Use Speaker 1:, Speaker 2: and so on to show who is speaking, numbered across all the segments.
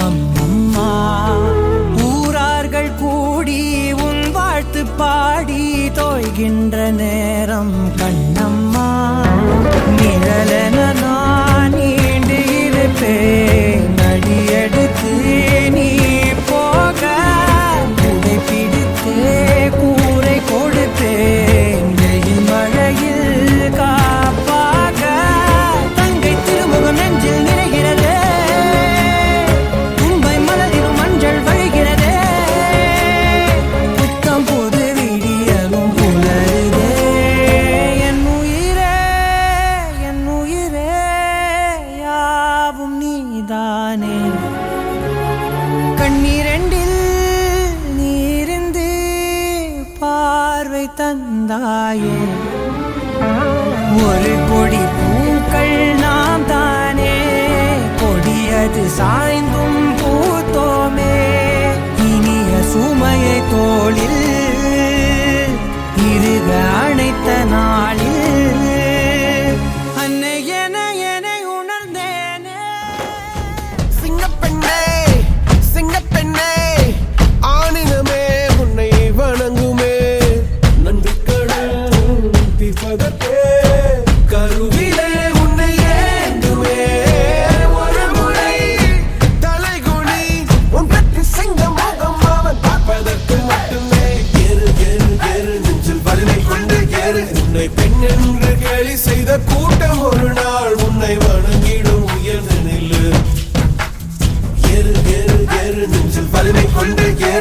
Speaker 1: கோலம் அம்மம்மா ஊரார்கள் கூடி உன் வாழ்த்து பாடி தோய்கின்ற நேரம் கண்ணம்மா. நிழலென நான் நீண்டு இருப்பேன்.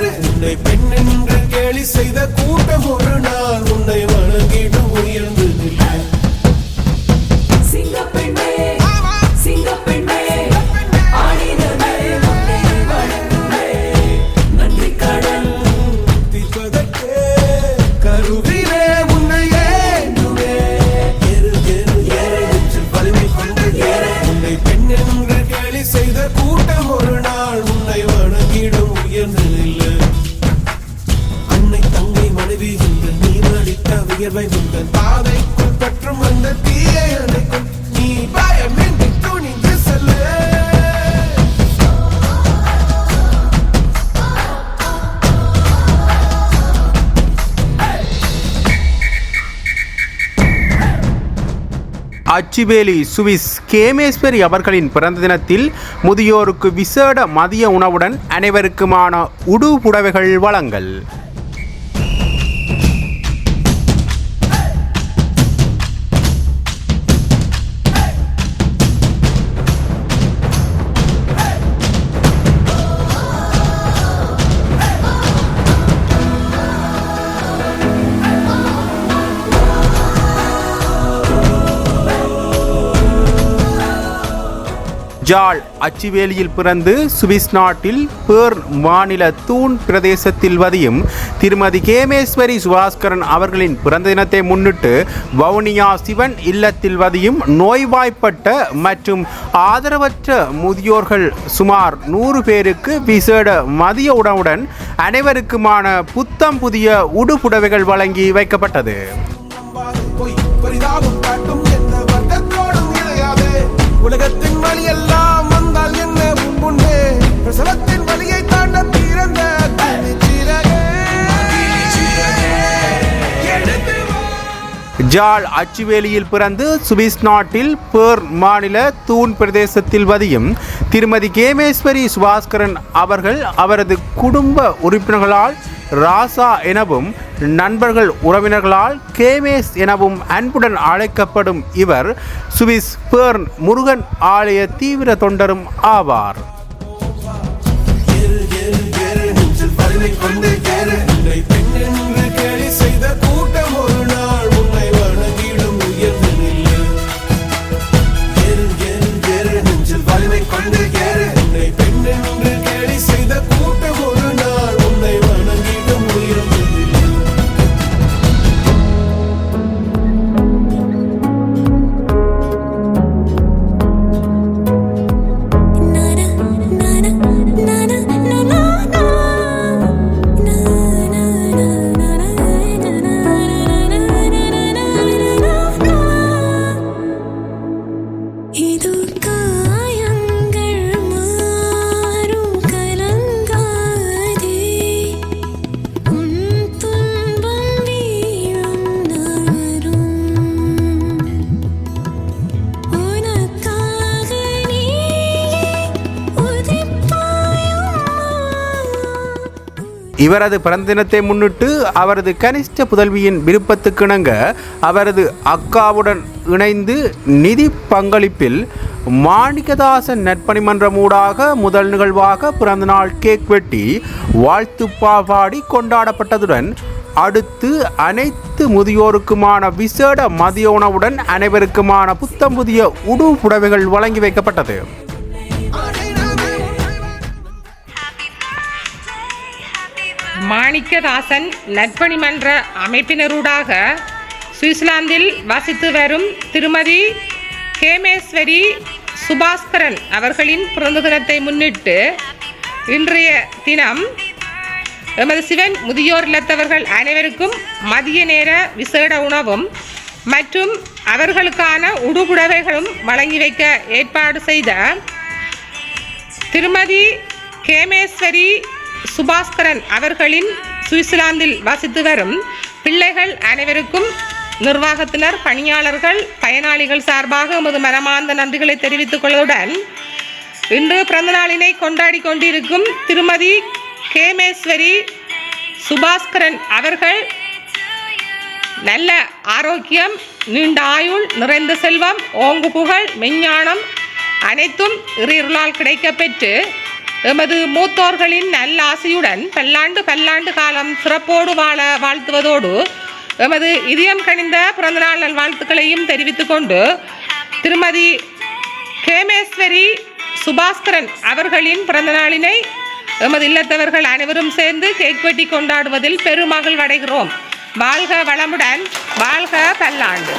Speaker 2: உன்னை பெண் என்று கேலி செய்த கூட்டம் ஒரு நாள் உன்னை வணங்கிடும்.
Speaker 3: அச்சுவேலி சுவிஸ் கேமேஸ்வரி அவர்களின் பிறந்த தினத்தில் முதியோருக்கு விசேட மதிய உணவுடன் அனைவருக்குமான உடு புடவைகள் வழங்கல். ஜால் அச்சுவேலியில் பிறந்து சுவிஸ் நாட்டில் பேர் மாநில தூண் பிரதேசத்தில் வதியும் திருமதி கேமேஸ்வரி சுபாஸ்கரன் அவர்களின் பிறந்த தினத்தை முன்னிட்டு வவுனியா சிவன் இல்லத்தில் வதியும் நோய்வாய்ப்பட்ட மற்றும் ஆதரவற்ற முதியோர்கள் சுமார் நூறு பேருக்கு விசேட மதிய உணவுடன் அனைவருக்குமான புத்தம் புதிய உடுப்புடவைகள் வழங்கி வைக்கப்பட்டது.
Speaker 2: உலகத்தில் பொய் வழி எல்லாம் வந்தால் என்ன உன் முன்னே? பிரசவத்தின் வழியை தாண்ட பிறந்த
Speaker 3: அச்சுவேலியில் பிறந்து சுவிஸ் நாட்டில் பேர் மாநில தூண் பிரதேசத்தில் வதியும் திருமதி கேமேஸ்வரி சுபாஸ்கரன் அவர்கள் அவரது குடும்ப உறுப்பினர்களால் ராசா எனவும் நண்பர்கள் உறவினர்களால் கேமேஸ் எனவும் அன்புடன் அழைக்கப்படும் இவர் சுவிஸ் பேர்ன் முருகன் ஆலய தீவிர தொண்டரும் ஆவார்
Speaker 2: ஏறு, ஏறு,
Speaker 3: இவரது பிறந்தினத்தை முன்னிட்டு அவரது கனிஷ்ட புதல்வியின் விருப்பத்துக்கிணங்க அவரது அக்காவுடன் இணைந்து நிதி பங்களிப்பில் மாணிக்கதாசன் நற்பணி மன்றம் ஊடாக முதல் நிகழ்வாக பிறந்தநாள் கேக் வெட்டி வாழ்த்து பாடி கொண்டாடப்பட்டதுடன் அடுத்து அனைத்து முதியோருக்குமான விசேட மதிய உணவுடன் அனைவருக்குமான புத்தம் புதிய உடு புடவைகள் வழங்கி வைக்கப்பட்டது.
Speaker 4: மாணிக்கதாசன் நற்பணி மன்ற அமைப்பினரூடாக சுவிட்சர்லாந்தில் வசித்து வரும் திருமதி கேமேஸ்வரி சுபாஸ்கரன் அவர்களின் பிறந்த தினத்தை முன்னிட்டு இன்றைய தினம் எமது சிவன் முதியோர் இல்லத்தவர்கள் அனைவருக்கும் மதிய நேர விசேட உணவும் மற்றும் அவர்களுக்கான உடுபுடவைகளும் வழங்கி வைக்க ஏற்பாடு செய்த திருமதி கேமேஸ்வரி சுபாஸ்கரன் அவர்களின் சுவிட்சர்லாந்தில் வசித்து வரும் பிள்ளைகள் அனைவருக்கும் நிர்வாகத்தினர் பணியாளர்கள் பயனாளிகள் சார்பாக எமது மனமார்ந்த நன்றிகளை தெரிவித்துக் கொள்வதுடன் இன்று பிறந்த நாளினை கொண்டாடி கொண்டிருக்கும் திருமதி கேமேஸ்வரி சுபாஸ்கரன் அவர்கள் நல்ல ஆரோக்கியம் நீண்ட ஆயுள் நிறைந்த செல்வம் ஓங்கு புகழ் மெஞ்ஞானம் அனைத்தும் இறையருளால் கிடைக்கப்பெற்று எமது மூத்தோர்களின் நல்ல ஆசையுடன் பல்லாண்டு பல்லாண்டு காலம் சிறப்போடு வாழ வாழ்த்துவதோடு எமது இதயம் கனிந்த பிறந்தநாள் நல்வாழ்த்துக்களையும் தெரிவித்துக் கொண்டு திருமதி கேமேஸ்வரி சுபாஸ்கரன் அவர்களின் பிறந்தநாளினை எமது இல்லத்தவர்கள் அனைவரும் சேர்ந்து கேக் வெட்டி கொண்டாடுவதில் பெருமகிழ்வடைகிறோம். வாழ்க வளமுடன் வாழ்க பல்லாண்டு.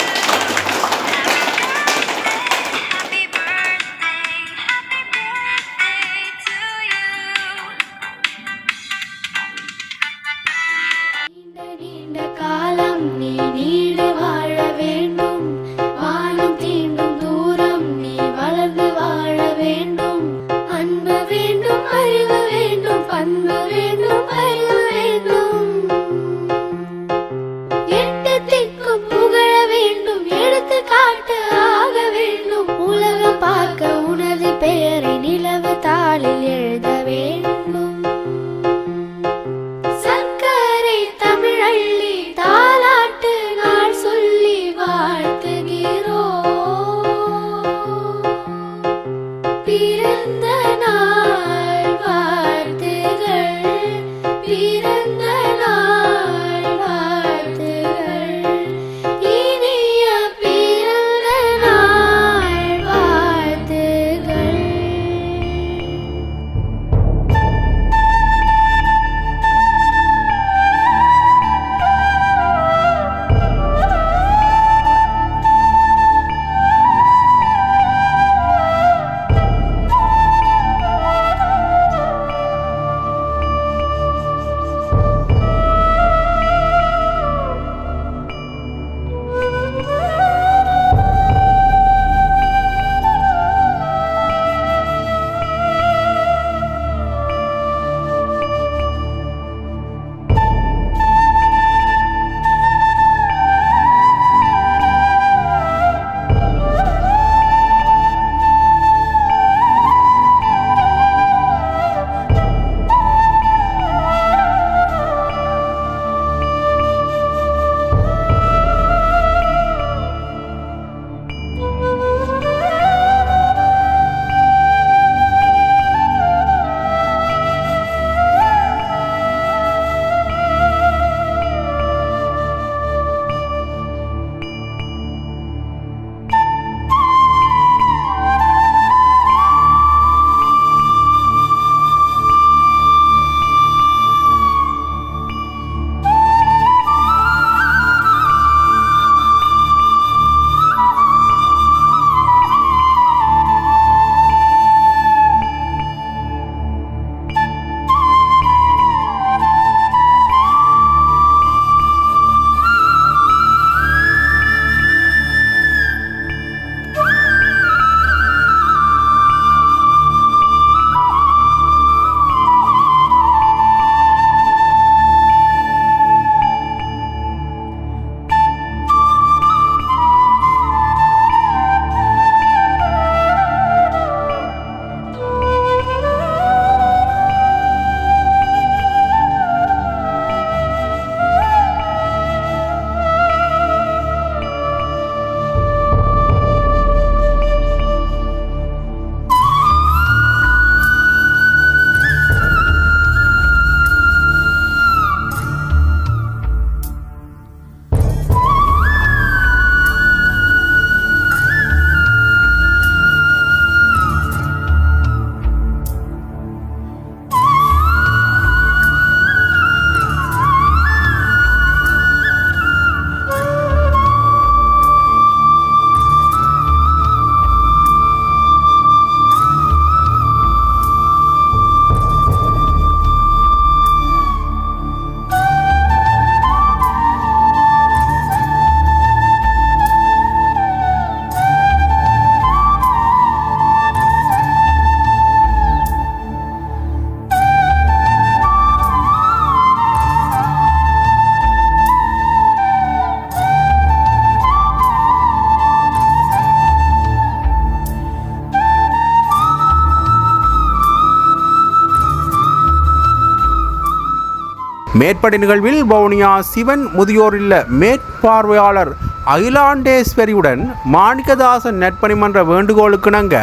Speaker 3: மேற்படி நிகழ்வில் வவுனியா சிவன் முதியோர் இல்ல மேற்பார்வையாளர் அகிலாண்டேஸ்வரியுடன் மாணிக்கதாசன் நற்பணிமன்ற வேண்டுகோளுக்கிணங்க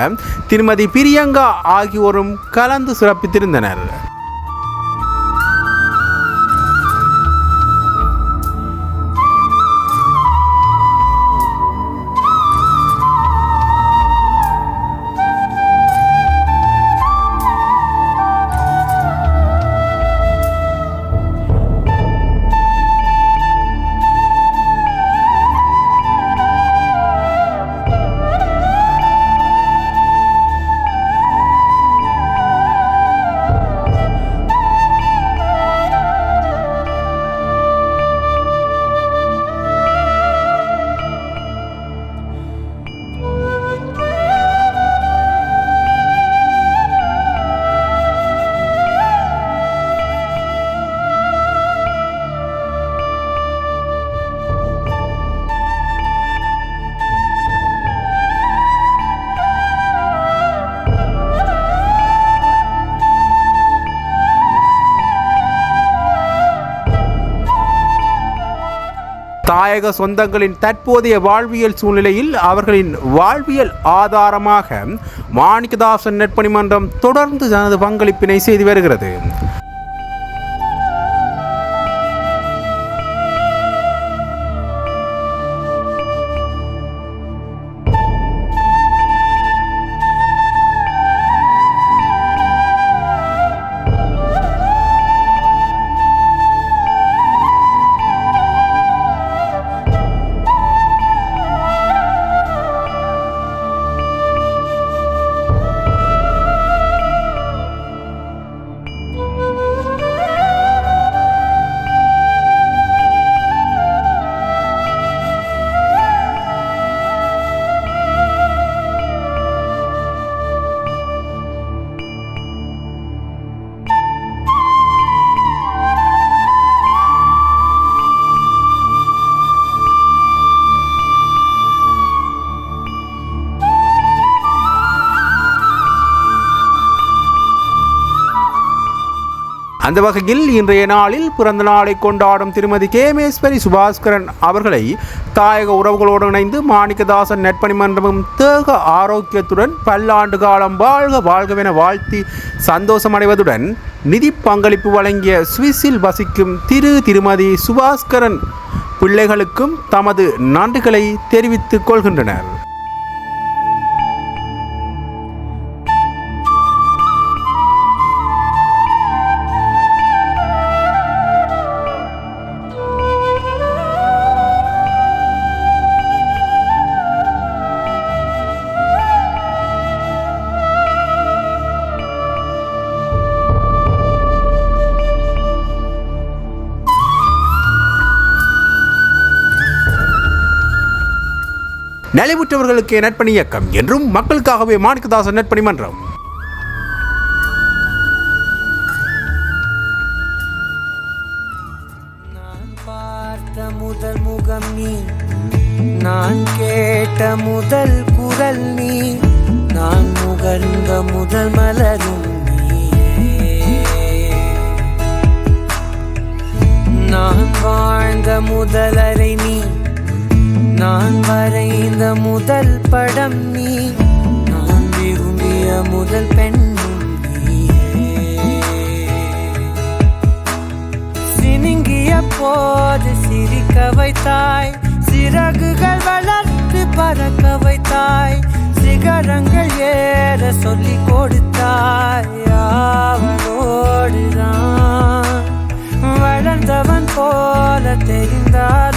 Speaker 3: திருமதி பிரியங்கா ஆகியோரும் கலந்து சிறப்பித்திருந்தனர். தாயக சொந்தங்களின் தற்போதைய வாழ்வியல் சூழ்நிலையில் அவர்களின் வாழ்வியல் ஆதாரமாக மாணிக்கதாசன் நெற்பணிமன்றம் தொடர்ந்து தனது பங்களிப்பினை செய்து வருகிறது. அந்த வகையில் இன்றைய நாளில் பிறந்த நாளை கொண்டாடும் திருமதி கேமேஸ்வரி சுபாஸ்கரன் அவர்களை தாயக உறவுகளோடு இணைந்து மாணிக்கதாசன் நற்பணிமன்றமும் தேக ஆரோக்கியத்துடன் பல்லாண்டு காலம் வாழ்க வாழ்கவென வாழ்த்தி சந்தோஷமடைவதுடன் நிதி பங்களிப்பு வழங்கிய சுவிஸில் வசிக்கும் திரு திருமதி சுபாஸ்கரன் பிள்ளைகளுக்கும் தமது நன்றிகளை தெரிவித்துக் கொள்கின்றனர். நலிவுற்றவர்களுக்கு நற்பணி இயக்கம் என்றும் மக்களுக்காகவே மாணிக்கதாசன் நற்பணி மன்றம்.
Speaker 1: நான் முதல் முகம் நீ. நான் கேட்ட முதல் குரல் நீ. நான் முகர்ந்த முதல் மலரும் நான் வாழ்ந்த முதல் அறை நீ. நான் வரைந்த முதல் படம் நீ. நான் விரும்பிய முதல் பெண் நீயே சினுங்கிய போது சிரிக்க வைத்தாய். சிறகுகள் வளர்த்து பறக்க வைத்தாய். சிகரங்கள் ஏற சொல்லி கொடுத்தாய். அவனோடுதான் வளர்ந்தவன் போல தெரிந்தார்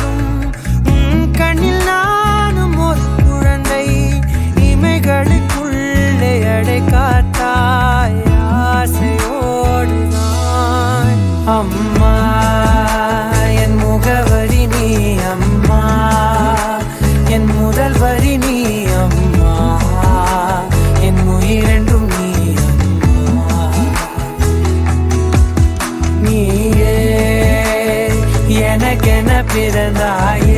Speaker 1: பிறந்தாய்.